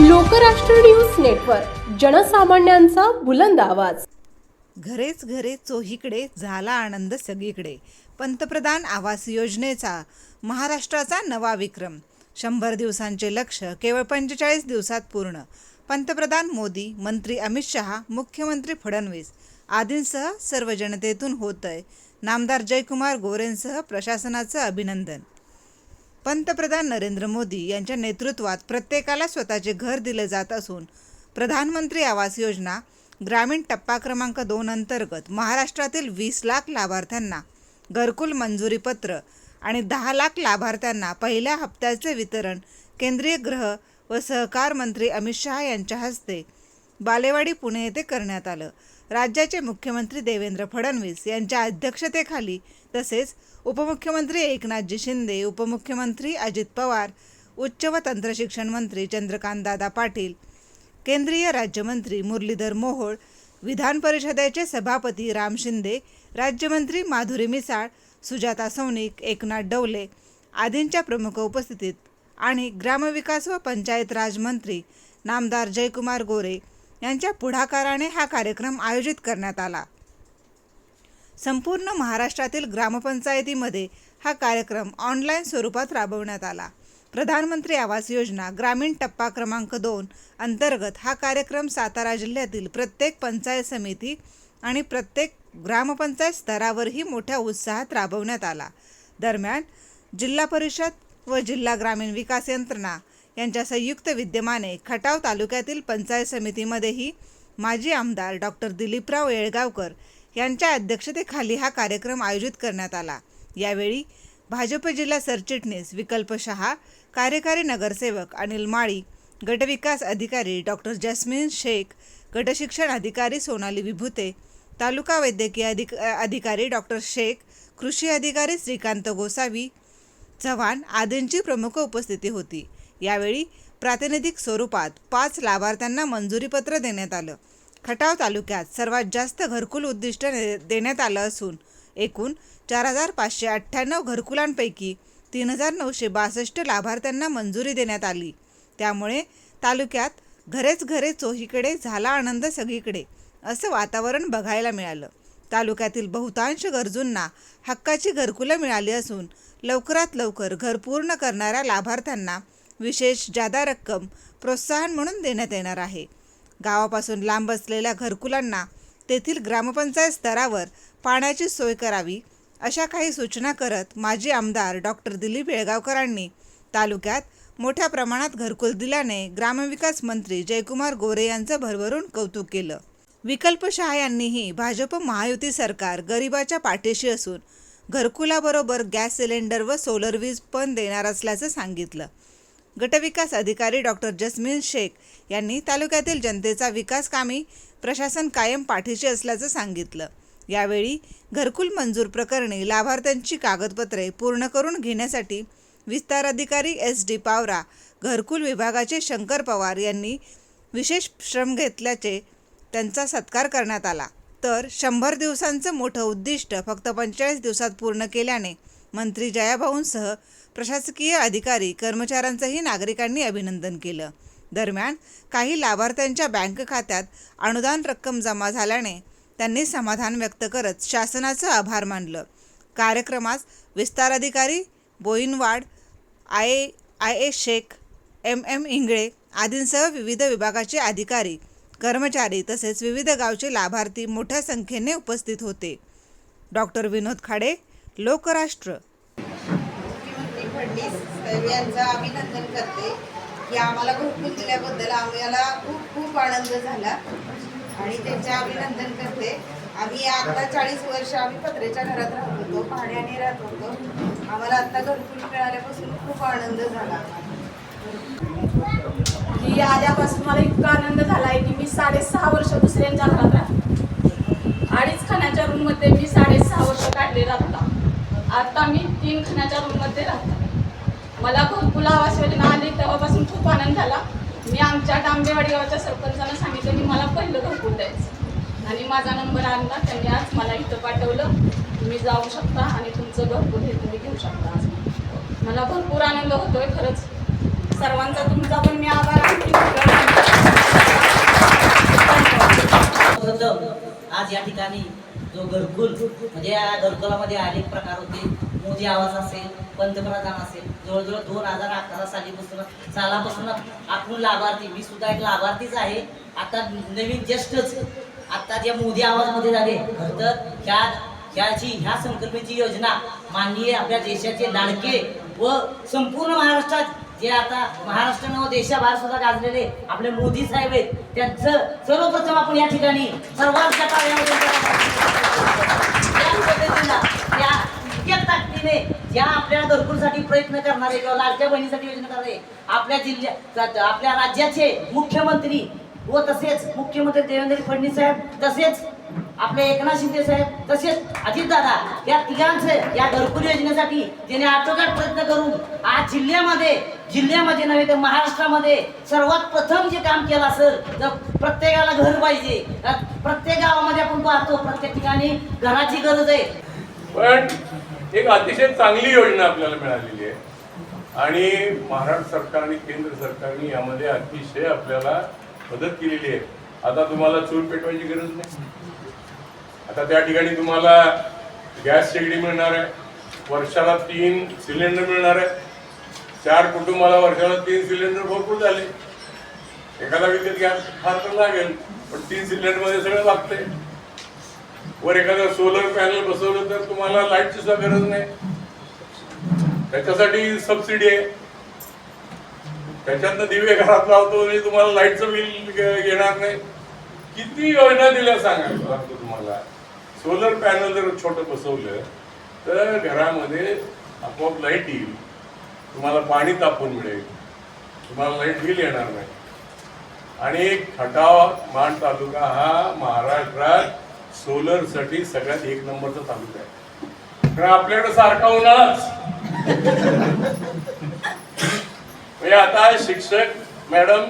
Lokrashtra news network जनसामान्यांचा बुलंद आवाज. घरेच घरे चोहीकडे झाला आनंद सगळीकडे. पंतप्रधान आवास योजनेचा महाराष्ट्राचा नवा विक्रम. शंभर दिवसांचे लक्ष केवळ पंचेचाळीस दिवसात पूर्ण. पंतप्रधान मोदी मंत्री अमित शहा मुख्यमंत्री फडणवीस. आदींसह सर्व जनतेतून आहे नामदार जयकुमार गोरेंसह प्रशासनाचं अभिनंदन. पंतप्रधान नरेंद्र मोदी यांच्या नेतृत्वात प्रत्येकाला स्वतःचे घर दिले जात असून प्रधानमंत्री आवास योजना ग्रामीण टप्पा क्रमांक दोन अंतर्गत महाराष्ट्रातील वीस लाख लाभार्थ्यांना घरकुल मंजुरीपत्र आणि दहा लाख लाभार्थ्यांना पहिल्या हप्त्याचे वितरण केंद्रीय गृह व सहकार मंत्री अमित शहा यांच्या हस्ते बालेवाडी पुणे येथे करण्यात आलं. राज्याचे मुख्यमंत्री देवेंद्र फडणवीस यांच्या अध्यक्षतेखाली तसेच उपमुख्यमंत्री एकनाथजी शिंदे उपमुख्यमंत्री अजित पवार उच्च व तंत्रशिक्षण मंत्री चंद्रकांतदादा पाटील केंद्रीय राज्यमंत्री मुरलीधर मोहोळ विधान परिषदेचे सभापती राम शिंदे राज्यमंत्री माधुरी मिसाळ सुजाता सौनिक एकनाथ डवले आदींच्या प्रमुख उपस्थितीत आणि ग्रामविकास व पंचायत राज मंत्री नामदार जयकुमार गोरे यांच्या पुढाकाराने हा कार्यक्रम आयोजित करण्यात आला. संपूर्ण महाराष्ट्रातील ग्रामपंचायतीमध्ये हा कार्यक्रम ऑनलाईन स्वरूपात राबवण्यात आला. प्रधानमंत्री आवास योजना ग्रामीण टप्पा क्रमांक दोन अंतर्गत हा कार्यक्रम सातारा जिल्ह्यातील प्रत्येक पंचायत समिती आणि प्रत्येक ग्रामपंचायत स्तरावरही मोठ्या उत्साहात राबवण्यात आला. दरम्यान जिल्हा परिषद व जिल्हा ग्रामीण विकास यंत्रणा यांच्या संयुक्त विद्यमाने खटाव तालुक्यातील पंचायत समितीमध्येही माजी आमदार डॉक्टर दिलीपराव येळगावकर यांच्या अध्यक्षतेखाली हा कार्यक्रम आयोजित करण्यात आला. यावेळी भाजप जिल्हा सरचिटणीस विकल्प शहा कार्यकारी नगरसेवक अनिल माळी गटविकास अधिकारी डॉक्टर जस्मिन शेख गटशिक्षण अधिकारी सोनाली विभुते तालुका वैद्यकीय अधिक अधिकारी डॉक्टर शेख कृषी अधिकारी श्रीकांत गोसावी चव्हाण आदींची प्रमुख उपस्थिती होती. यावेळी प्रातिनिधिक स्वरूपात पाच लाभार्थ्यांना मंजुरीपत्र देण्यात आलं. खटाव तालुक्यात सर्वात जास्त घरकुल उद्दिष्ट ने- देण्यात आलं असून एकूण चार हजार पाचशे अठ्ठ्याण्णव घरकुलांपैकी तीन हजार नऊशे बासष्ट लाभार्थ्यांना मंजुरी देण्यात आली. त्यामुळे तालुक्यात घरेच घरे चोहीकडे झाला आनंद सगळीकडे असं वातावरण बघायला मिळालं. तालुक्यातील बहुतांश गरजूंना हक्काची घरकुलं मिळाली असून लवकरात लवकर घर पूर्ण करणाऱ्या लाभार्थ्यांना विशेष जादा रक्कम प्रोत्साहन म्हणून देण्यात येणार आहे. गावापासून लांब असलेल्या घरकुलांना तेथील ग्रामपंचायत स्तरावर पाण्याची सोय करावी अशा काही सूचना करत माजी आमदार डॉक्टर दिलीप येळगावकरांनी तालुक्यात मोठ्या प्रमाणात घरकुल दिल्याने ग्रामविकास मंत्री जयकुमार गोरे यांचं भरभरून कौतुक केलं. विकल्प शहा यांनीही भाजप महायुती सरकार गरिबाच्या पाठीशी असून घरकुलाबरोबर गॅस सिलेंडर व सोलर वीज पण देणार असल्याचं सांगितलं. गटविकास अधिकारी डॉक्टर जस्मिन शेख यांनी तालुक्यातील जनतेचा विकास कामी प्रशासन कायम पाठीशी असल्याचं सांगितलं. यावेळी घरकुल मंजूर प्रकरणी लाभार्थ्यांची कागदपत्रे पूर्ण करून घेण्यासाठी विस्तार अधिकारी एस डी पावरा घरकुल विभागाचे शंकर पवार यांनी विशेष श्रम घेतल्याचे त्यांचा सत्कार करण्यात आला. तर शंभर दिवसांचं मोठं उद्दिष्ट फक्त पंचेचाळीस दिवसात पूर्ण केल्याने मंत्री जयाभाऊंसह प्रशासकीय अधिकारी कर्मचाऱ्यांचंही नागरिकांनी अभिनंदन केलं. दरम्यान काही लाभार्थ्यांच्या बँक खात्यात अनुदान रक्कम जमा झाल्याने त्यांनी समाधान व्यक्त करत शासनाचं आभार मानलं. कार्यक्रमास विस्तार अधिकारी Boinwad I I A Shaikh M M Ingale आदींसह विविध विभागाचे अधिकारी कर्मचारी तसेच विविध गावचे लाभार्थी मोठ्या संख्येने उपस्थित होते. डॉक्टर विनोद खाडे लोकराष्ट्र. फडणीस यांचं अभिनंदन करते. की आम्हाला घरकुल दिल्याबद्दल आम्हाला खूप खूप आनंद झाला. आणि त्यांचे अभिनंदन करते. आम्ही आता चाळीस वर्ष आम्ही पत्र्याच्या घरात राहत होतो पाण्याने राहत होतो. आम्हाला आता घरकुल मिळाल्यापासून खूप आनंद झाला. की आल्यापासून मला इतका आनंद झाला आहे की मी साडेसहा वर्ष दुसऱ्यांच्या घरात राहते. अडीच खाण्याच्या रूममध्ये मी साडेसहा वर्ष काढले राहता आता मी तीन खाण्याच्या रूममध्ये राहतो. मला घरकुल आवास योजना आली तेव्हापासून खूप आनंद झाला. मी आमच्या डांबेवाडी गावच्या सरपंचांना सांगितलं की मला पहिलं घरकुल द्यायचं. आणि माझा नंबर आणला. त्यांनी आज मला इथं पाठवलं. तुम्ही जाऊ शकता आणि तुमचं घरकुल हे तुम्ही घेऊ शकता आज मला भरपूर आनंद होतोय. खरंच सर्वांचा तुमचा पण मी आभार आज या ठिकाणी जो घरकुल म्हणजे या घरकुलामध्ये अनेक प्रकार होते. मोदी आवाज असेल पंतप्रधान असेल जवळजवळ दोन हजार अकरा सालीपासून सालापासून आपण लाभार्थी मी सुद्धा एक लाभार्थीच आहे. आता नवीन जस्टच आता ज्या मोदी आवाजमध्ये झाले. खरं तर ह्या ह्याची ह्या संकल्पनेची योजना माननीय आपल्या देशाचे लाडके व संपूर्ण महाराष्ट्रात जे आता महाराष्ट्र व देशाबाहेर सुद्धा गाजलेले आपले मोदी साहेब आहेत त्यांचं सर्वप्रथम आपण या ठिकाणी सर्वांच्या कार्यामध्ये त्या पद्धतीनं त्या इतक्या ताकदीने ज्या आपल्या घरकुलसाठी प्रयत्न करणारे किंवा लाडक्या बहिणीसाठी योजना करणारे आपल्या जिल्ह्यात आपल्या राज्याचे मुख्यमंत्री व तसेच मुख्यमंत्री देवेंद्र फडणवीस साहेब तसेच आपले एकनाथ शिंदे साहेब तसेच अजितदादा या तिघांचे या घरकुल योजनेसाठी ज्याने आटोकाट प्रयत्न करून आज जिल्ह्यामध्ये जिल्ह्यामध्ये नव्हे तर महाराष्ट्रामध्ये सर्वात प्रथम जे काम केलं असेल तर प्रत्येकाला घर पाहिजे. प्रत्येक गावामध्ये आपण पाहतो प्रत्येक ठिकाणी घराची गरज आहे. पण एक अतिशय चांगली योजना आपल्याला मिळालेली आहे. आणि महाराष्ट्र सरकार आणि केंद्र सरकारने यामध्ये अतिशय आपल्याला मदत केलेली आहे. आता तुम्हाला चूल पेटवायची गरज नाही. आता त्या ठिकाणी तुम्हाला गॅस शेगडी मिळणार आहे. वर्षाला तीन सिलेंडर मिळणार आहे. चार कुटुंबाला वर्षाला तीन सिलेंडर भरपूर झाले. एखादा विकत गॅस फार तर लागेल पण तीन सिलेंडरमध्ये सगळं लागतंय. वर एखादा सोलर पॅनल बसवलं तर तुम्हाला लाईटची सुद्धा गरज नाही. त्याच्यासाठी सबसिडी आहे. त्याच्यातनं दिवे घरात लावतो म्हणजे तुम्हाला लाईटचं बिल येणार नाही. किती योजना दिल्या सांगायला लागतो तुम्हाला. सोलर पॅनल जर छोटं बसवलं तर घरामध्ये आपोआप लाइट येईल. तुम्हाला पाणी तापून मिळेल. तुम्हाला लाइट बिल येणार नाही. आणि खटाव मान तालुका हा महाराष्ट्रात सोलरसाठी सगळ्यात एक नंबरचा तालुका आहे. कारण आपल्याकडे सारखा उन्हाळाच. म्हणजे आता शिक्षक मॅडम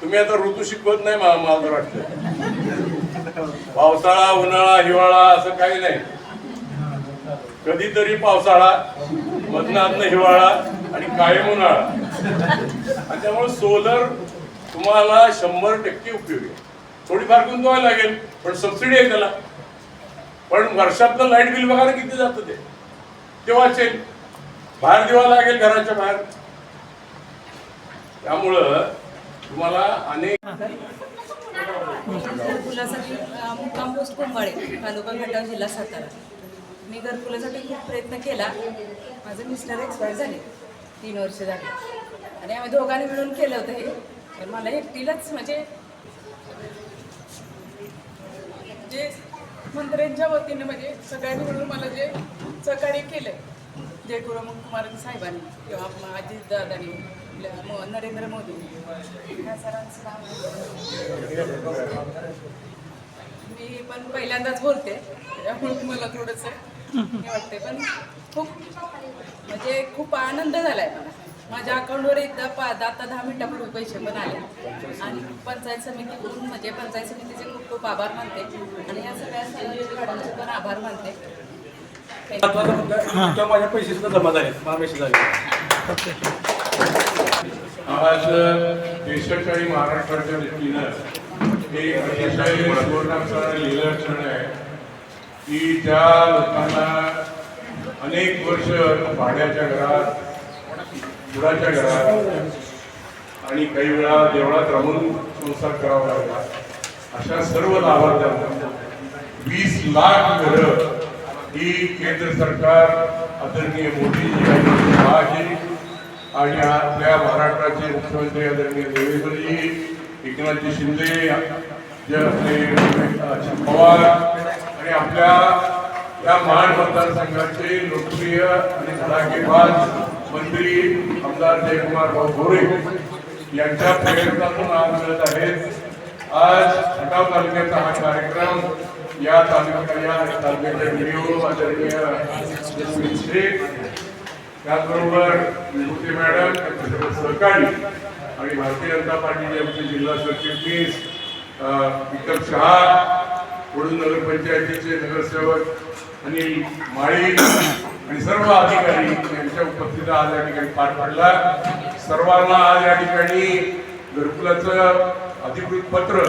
तुम्ही आता ऋतू शिकवत नाही मला मला तर वाटतं. पावसाळा उन्हाळा हिवाळा असं काही नाही. कधीतरी पावसाळा मधनं हिवाळा आणि कायम उन्हाळा. आणि त्यामुळे सोलर तुम्हाला शंभर टक्के उपयोगी आहे. थोडीफार गुंतवावी लागेल पण सबसिडी आहे त्याला. पण वर्षातलं लाइट बिल बघा किती जातं ते? ते वाचेल. बाहेर दिवा लागेल घराच्या बाहेर. त्यामुळं तुम्हाला अनेक घरकुलासाठी मुक्काम पोस्ट कुंभाळे तालुका खटाव जिल्हा सातारा. मी घरकुलासाठी खूप प्रयत्न केला. माझे मिस्टर एक्सपायर झाले. तीन वर्ष झाले. आणि आम्ही दोघांनी मिळून केलं होतं हे. तर मला एकटीलाच म्हणजे जे मंत्र्यांच्या वतीने म्हणजे सगळ्यांनी मिळून मला जे सहकार्य केलं जय गुरु कुमार साहेबांनी किंवा आपला अजित दादानी आपल्या नरेंद्र मोदी. ह्या सरांचं नाव मी पण पहिल्यांदाच बोलते त्यामुळे मला थोडंसं हे वाटते पण खूप म्हणजे खूप आनंद झालाय मला. माझ्या अकाउंटवर एकदा पा आता दहा मिनिटापूर्वी पैसे पण आले. आणि पंचायत समितीकडून म्हणजे पंचायत समितीचे खूप खूप आभार मानते. आणि या सगळ्या संयोजक मॅडमचे पण आभार मानते. महत्त्वाचा मुद्दा तेव्हा माझे पैसे सुद्धा जमा झाले. मला मेसेज झाले. आज देशाच्या आणि महाराष्ट्राच्या दृष्टीनं हे अतिशय सुवर्णाक्षराने लिहिलं क्षण आहे की ज्या लोकांना अनेक वर्ष भाड्याच्या घरात गुराच्या घरात. आणि काही वेळा देवळात राहून संसार करावा लागला. अशा सर्व लाभार्थ्यांना वीस लाख घरं ही केंद्र सरकार आदरणीय मोदीजी आहे. आणि आपल्या महाराष्ट्राचे मुख्यमंत्री आदरणीय देवेंद्रजी एकनाथजी शिंदे जे आपले अजित पवार आणि आपल्या या महान मतदारसंघाचे लोकप्रिय आणि धडाकेबाज मंत्री आमदार जयकुमार भाऊ गोरे यांच्या प्रयत्नातून आज मिळत आहेत आज खटाव तालुक्याचा हा कार्यक्रम या तालुक्याच्या या तालुक्याच्या व्हिडिओ आदरणीय शेख त्याचबरोबर विभूती मॅडम त्यांच्यासोबत सहकारी आणि भारतीय जनता पार्टीचे आमचे जिल्हा सरचिटणीस अं, विक्रम शहा वडून नगरपंचायतीचे नगरसेवक आणि माळी आणि सर्व अधिकारी यांच्या उपस्थितीत आज या ठिकाणी पार पडला. सर्वांना आज या ठिकाणी घरकुलाचं अधिकृत पत्र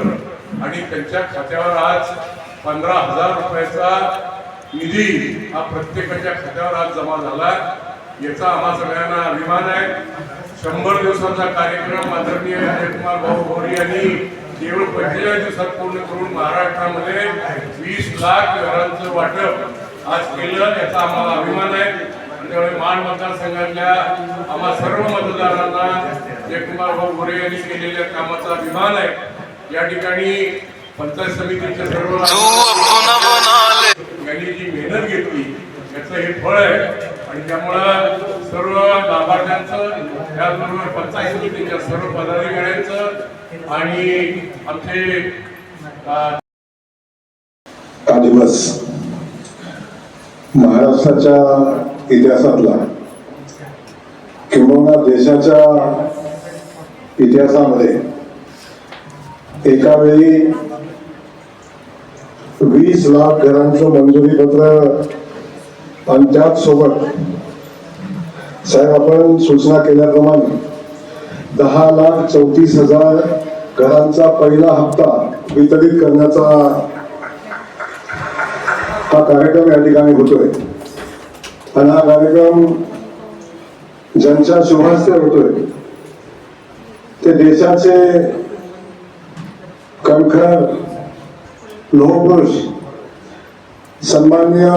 आणि त्यांच्या खात्यावर आज पंधरा हजार रुपयाचा निधी हा प्रत्येकाच्या खात्यावर आज जमा झाला. याचा आम्हा सगळ्यांना अभिमान आहे. शंभर दिवसाचा कार्यक्रम आदरणीय अजयकुमार भाऊ भोरी यांनी केवळ पंचेचाळीस दिवसात पूर्ण करून महाराष्ट्रामध्ये वीस लाख घरांचं वाटप आज केलं याचा आम्हाला अभिमान आहे. आणि त्यामुळे मान मतदारसंघातल्या आम्हा सर्व मतदारांना जयकुमार भाऊ गोरे यांनी केलेल्या कामाचा अभिमान आहे. या ठिकाणी पंचायत समितीचे सर्व यांनी जी मेहनत घेतली याचं हे फळ आहे. आणि त्यामुळं सर्व लाभार्थ्यांचं त्याचबरोबर पंचायत समितीच्या सर्व पदाधिकाऱ्यांचं आणि आमचे हा दिवस महाराष्ट्राच्या इतिहासातला किंबहुना देशाच्या इतिहासामध्ये एका वेळी वीस लाख घरांचं मंजुरी पत्र आणि त्याच सोबत साहेब आपण सूचना केल्याप्रमाणे दहा लाख चौतीस हजार घरांचा पहिला हप्ता वितरित करण्याचा हा कार्यक्रम या ठिकाणी होतोय. आणि हा कार्यक्रम ज्यांच्या शुभास्ते होतोय ते देशाचे कणखर लोहपुरुष सन्मान्य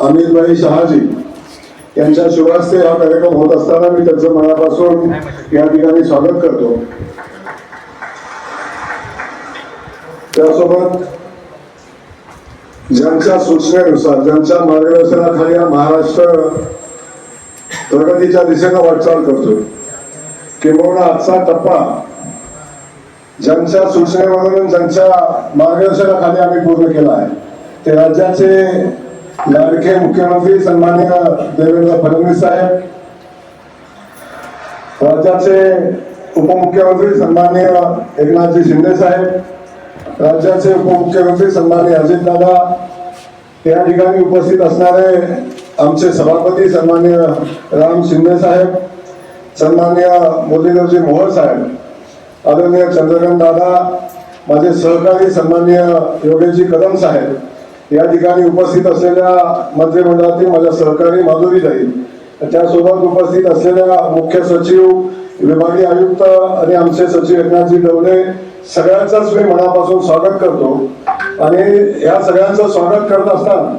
अमितभाई शहाजी यांच्या शुभास्ते हा कार्यक्रम होत असताना मी त्यांचं मनापासून या ठिकाणी स्वागत करतो. त्यासोबत ज्यांच्या सूचनेनुसार ज्यांच्या मार्गदर्शनाखाली हा महाराष्ट्र प्रगतीच्या दिशेनं वाटचाल करतो. किंबहुना आजचा टप्पा ज्यांच्या सूचनेवरून ज्यांच्या मार्गदर्शनाखाली आम्ही पूर्ण केला आहे ते राज्याचे लाडके मुख्यमंत्री सन्माननीय देवेंद्र फडणवीस साहेब राज्याचे उपमुख्यमंत्री सन्माननीय एकनाथजी शिंदे साहेब राज्याचे उपमुख्यमंत्री सन्माननीय अजितदादा या ठिकाणी उपस्थित असणारे आमचे सभापती सन्मान्य राम शिंदे साहेब सन्मान्य मुरलीधरजी मोहर साहेब आदरणीय चंद्रकांत दादा माझे सहकारी सन्मान्य योगेशजी कदम साहेब या ठिकाणी उपस्थित असलेल्या मंत्रिमंडळातील माझ्या सहकारी माधुरीताई त्यासोबत उपस्थित असलेल्या मुख्य सचिव विभागीय आयुक्त आणि आमचे सचिव एकनाथजी डवले सगळ्यांचाच मी मनापासून स्वागत करतो. आणि या सगळ्यांचं स्वागत करत असताना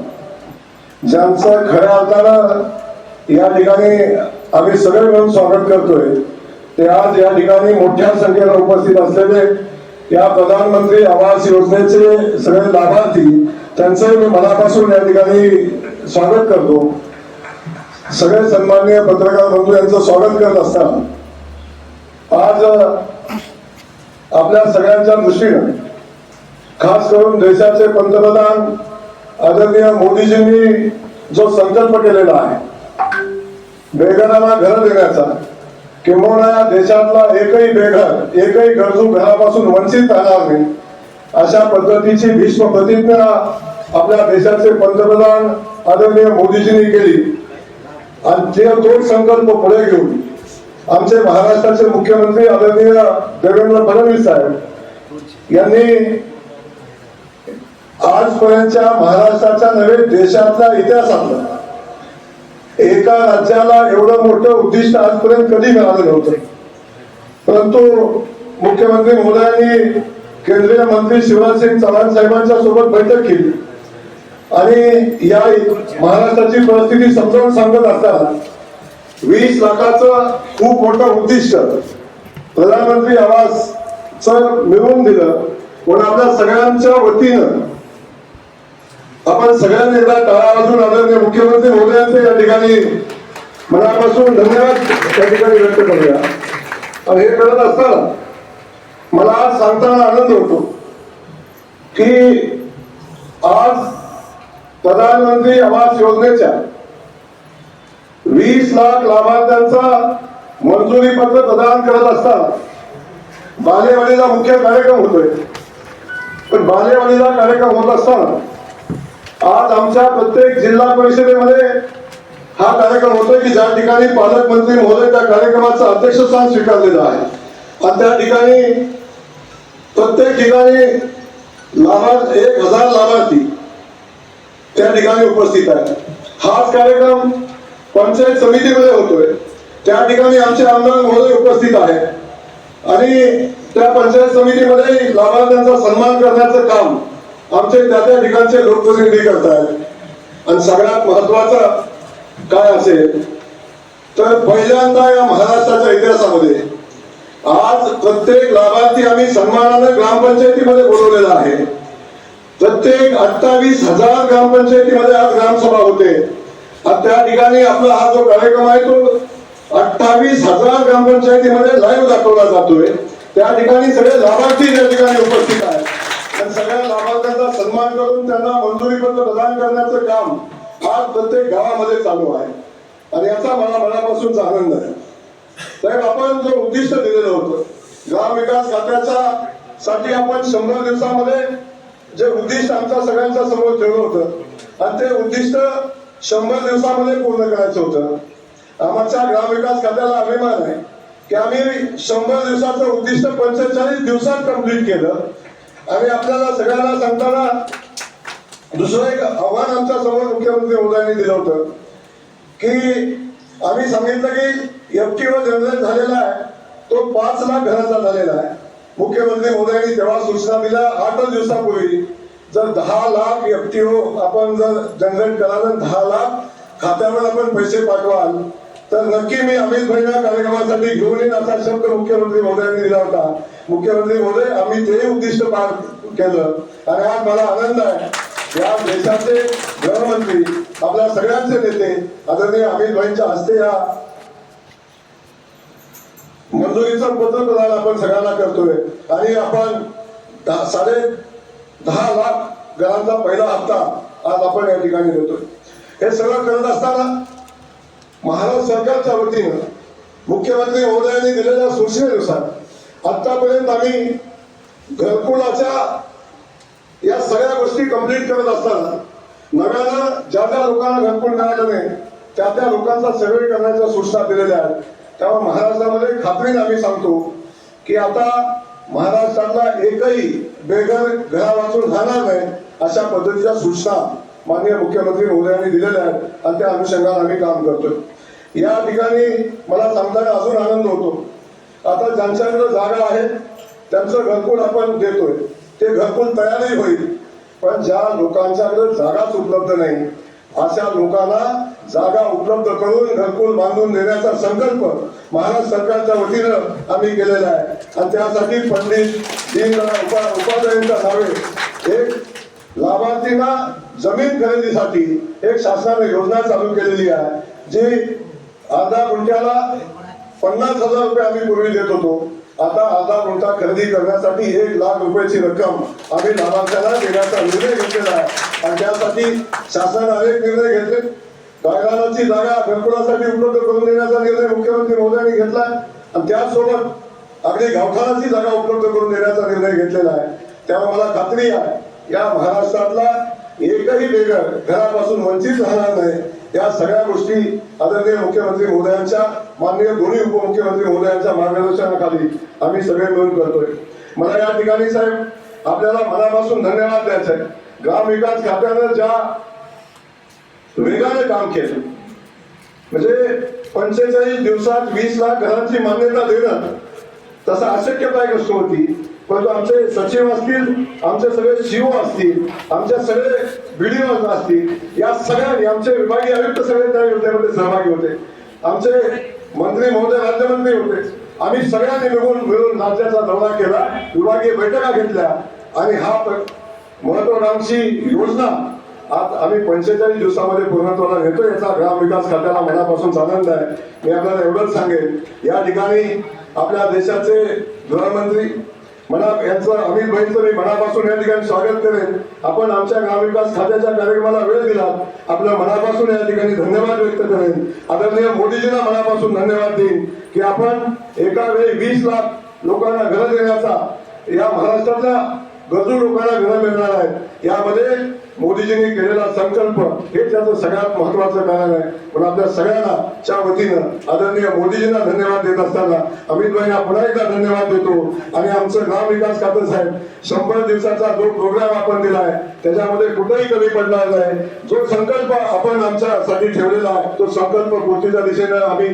ज्यांचं खऱ्या अर्थानं या ठिकाणी आम्ही सगळे मिळून स्वागत करतोय ते आज या ठिकाणी मोठ्या संख्येनं उपस्थित असलेले या प्रधानमंत्री आवास योजनेचे सगळे लाभार्थी त्यांचंही मी मनापासून या ठिकाणी स्वागत करतो. सगळे सन्माननीय पत्रकार बंधू यांचं स्वागत करत असताना आज आपल्या सगळ्यांच्या दृष्टीनं खास करून देशाचे पंतप्रधान आदरणीय मोदीजींनी जो संकल्प केलेला आहे बेघरांना घर देण्याचा किंबहुना देशातला एकही बेघर एकही गरजू घरापासून वंचित राहणार नाही अशा पद्धतीची भीष्म प्रतिज्ञा आपल्या देशाचे पंतप्रधान आदरणीय मोदीजींनी केली. आणि ते तो संकल्प पुढे घेऊन आमचे महाराष्ट्राचे मुख्यमंत्री आदरणीय देवेंद्र फडणवीस साहेब यांनी आजपर्यंतच्या महाराष्ट्राच्या नव्हे देशातल्या इतिहासातलं एका राज्याला एवढं मोठं उद्दिष्ट आजपर्यंत कधी मिळालं नव्हतं. परंतु मुख्यमंत्री महोदयांनी केंद्रीय मंत्री शिवराज सिंग चव्हाण साहेबांच्या सोबत बैठक केली. आणि या महाराष्ट्राची परिस्थिती समजावून सांगत असताना वीस लाखाचं खूप मोठं उद्दिष्ट. प्रधानमंत्री आवास मिळवून दिलं पण आपल्या सगळ्यांच्या वतीनं आपण सगळ्यांनी एकदा टाळा वाजून आदरणीय मुख्यमंत्री महोदयांचे या ठिकाणी मनापासून धन्यवाद त्या ठिकाणी व्यक्त करूया. आणि हे करत असताना मला आज सांगताना आनंद होतो की आज प्रधानमंत्री आवास योजनेच्या वीस लाख लाभार्थ्यांचा मंजुरी पत्र प्रदान करत असताना बालेवाडीचा मुख्य कार्यक्रम होतोय. पण बालेवाडीचा कार्यक्रम होत असताना आज आमच्या प्रत्येक जिल्हा परिषदेमध्ये हा कार्यक्रम होतोय की ज्या ठिकाणी पालकमंत्री महोदय त्या कार्यक्रमाचं अध्यक्षस्थान स्वीकारलेलं आहे. आणि त्या ठिकाणी प्रत्येक ठिकाणी लाभार्थी एक हजार लाभार्थी त्या ठिकाणी उपस्थित आहे हाच कार्यक्रम पंचायत समितीमध्ये होतोय. त्या ठिकाणी आमचे आमदार महोदय उपस्थित आहेत. आणि त्या पंचायत समितीमध्ये लाभार्थ्यांचा सन्मान करण्याचं काम आमचे त्या त्या ठिकाणचे लोकप्रतिनिधी करतायत? आणि सगळ्यात महत्वाचं काय असेल? तर पहिल्यांदा या महाराष्ट्राच्या इतिहासामध्ये आज प्रत्येक लाभार्थी आम्ही सन्मानाने ग्रामपंचायतीमध्ये बोलवलेला आहे. प्रत्येक अठ्ठावीस हजार ग्रामपंचायतीमध्ये आज ग्रामसभा होते. आणि त्या ठिकाणी आपला हा जो कार्यक्रम आहे तो अठ्ठावीस हजार ग्रामपंचायतीमध्ये लाईव्ह दाखवला जातोय. त्या ठिकाणी सगळे लाभार्थी त्या ठिकाणी उपस्थित आहेत. आणि सगळ्या लाभार्थ्यांचा सन्मान करून त्यांना मंजुरी पत्र प्रदान करण्याचं काम आज प्रत्येक गावामध्ये चालू आहे. आणि याचा मला मनापासूनचा आनंद आहे. साहेब आपण जो उद्दिष्ट दिलेलं होतं ग्रामविकास खात्याच्या साठी आपण शंभर दिवसामध्ये जे उद्दिष्ट आमच्या सगळ्यांच्या समोर ठेवलं होतं आणि ते उद्दिष्ट शंभर दिवसामध्ये पूर्ण करायचं होतं. आमच्या ग्रामविकास खात्याला अभिमान आहे की आम्ही शंभर दिवसाचं उद्दिष्ट पंचेचाळीस दिवसात कंप्लीट केलं. आणि आपल्याला सगळ्यांना सांगताना दुसरं एक आव्हान आमच्यासमोर मुख्यमंत्री महोदयांनी दिलं होतं की आम्ही सांगितलं की एफटीओ जनरेट झालेला आहे. तो पाच लाख घराचा झालेला आहे. मुख्यमंत्री महोदयांनी तेव्हा सूचना दिल्या आठच दिवसापूर्वी. जर दहा लाख एफटीओ हो, आपण जर जनरेट कराल दहा लाख खात्यावर आपण पैसे पाठवाल. तर नक्की मी अमित भाईना कार्यक्रमासाठी घेऊन येईन असा शब्द मुख्यमंत्री महोदयांनी दिला होता. मुख्यमंत्री महोदय आम्ही ते उद्दिष्ट पार केलं. आणि आज मला आनंद आहे. या देशाचे गृहमंत्री आपल्या सगळ्यांचे नेते आदरणीय अमित भाईंच्या हस्ते या मंजुरीचं पत्र प्रदान आपण सगळ्यांना करतोय. आणि आपण दहा साडे दहा लाख घरांचा पहिला हप्ता आज आपण या ठिकाणी देतोय. हे सगळं करत असताना महाराष्ट्र सरकारच्या वतीनं मुख्यमंत्री महोदयांनी दिलेल्या सूचनेनुसार आतापर्यंत आम्ही घरकुलाच्या या सगळ्या गोष्टी कंप्लीट करत असताना नव्यानं ज्या ज्या लोकांना घरकुल मिळालं नाही त्या त्या लोकांचा सर्वे करण्याच्या सूचना दिलेल्या आहेत. त्यामुळे महाराष्ट्रामध्ये खात्रीने आम्ही सांगतो की आता महाराष्ट्रातला एकही बेघर घरावाचून राहणार नाही अशा पद्धतीच्या सूचना माननीय मुख्यमंत्री महोदयांनी दिलेल्या आहेत आणि त्या अनुषंगाने आम्ही काम करतोय. या ठिकाणी मला सांगताना अजून आनंद होतो. आता ज्यांच्याकडे जागा आहे त्यांचं घरकुल आपण देतोय. ते घरकुल तयारही होईल पण ज्या लोकांच्याकडे जागाच उपलब्ध नाही अशा लोकांना जागा उपलब्ध करून घरकुल बांधून देण्याचा संकल्प महाराष्ट्र सरकारच्या वतीनं आम्ही केलेला आहे. आणि त्यासाठी पंडित दीनदयाळ उपा उपाध्यायांच्या नावे एक लाभार्थींना जमीन खरेदीसाठी एक शासनाने योजना चालू केलेली आहे जी अर्धा गुंठ्याला पन्नास हजार रुपये आम्ही पूर्वी देत होतो. आता आता मोठा खरेदी करण्यासाठी एक लाख रुपयाची रक्कम आम्ही लाभार्थ्याला देण्याचा निर्णय घेतलेला आहे. आणि त्यासाठी शासनाने अनेक निर्णय घेतले. गायरानाची जागा घरकुलासाठी उपलब्ध करून देण्याचा निर्णय मुख्यमंत्री महोदयांनी घेतला. आणि त्याचसोबत अगदी गावठाणाची जागा उपलब्ध करून देण्याचा निर्णय घेतलेला आहे. त्यामुळे मला खात्री आहे. या महाराष्ट्रातला एकही बेघर घरापासून वंचित राहणार नाही. या सगळ्या गोष्टी आदरणीय मुख्यमंत्री महोदयांच्या माननीय दोन्ही उपमुख्यमंत्री महोदयांच्या मार्गदर्शनाखाली आम्ही सगळे मिळून करतोय. मला या ठिकाणी साहेब आपल्याला मनापासून धन्यवाद द्यायचा आहे. ग्रामविकास खात्यानं ज्या वेगाने काम केलं म्हणजे पंचेचाळीस दिवसात वीस लाख घरांची मान्यता देणं तसं अशक्यता एक गोष्ट होती. परंतु आमचे सचिव असतील आमचे सगळे सीओ असतील आमच्या सगळे बीडीओ असतील या सगळ्यांनी आमचे विभागीय आयुक्त सगळे त्या योजनेमध्ये सहभागी होते. आमचे मंत्री महोदय राज्यमंत्री होते. आम्ही सगळ्यांनी मिळून मिळून राज्याचा दौरा केला विभागीय बैठका घेतल्या आणि हा महत्वाकांक्षी योजना आज आम्ही पंचेचाळीस दिवसामध्ये पूर्णत्वाला नेतो याचा ग्रामविकास खात्याला मनापासून आनंद आहे. मी आपल्याला एवढंच सांगेन. या ठिकाणी आपल्या देशाचे गृहमंत्री मला यांचं अमित भाईचं मी मनापासून या ठिकाणी स्वागत करेन. आपण आमच्या ग्रामविकास खात्याच्या कार्यक्रमाला वेळ दिला. आपल्या मनापासून या ठिकाणी धन्यवाद व्यक्त करेन. आदरणीय मोदीजींना मनापासून धन्यवाद देईन की आपण एका वेळी वीस लाख लोकांना घर देण्याचा या महाराष्ट्रातल्या गरजू लोकांना घरं मिळणार आहेत यामध्ये मोदीजींनी केलेला संकल्प हे त्याचं सगळ्यात महत्वाचं कारण आहे. पण आपल्या सगळ्यांना च्या वतीनं आदरणीय मोदीजींना धन्यवाद देत असताना अमित पुन्हा एकदा धन्यवाद देतो. आणि आमचं ग्रामविकास खातं साहेब शंभर दिवसाचा जो प्रोग्राम आपण आहे त्याच्यामध्ये कुठेही कमी पडणार नाही. जो संकल्प आपण आमच्यासाठी ठेवलेला आहे तो संकल्प पूर्तीच्या दिशेनं आम्ही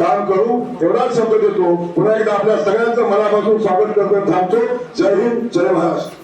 काम करू एवढाच शब्द देतो. पुन्हा एकदा आपल्या सगळ्यांचं मनापासून स्वागत करतो थांबतो. जय हिंद जय महाराष्ट्र.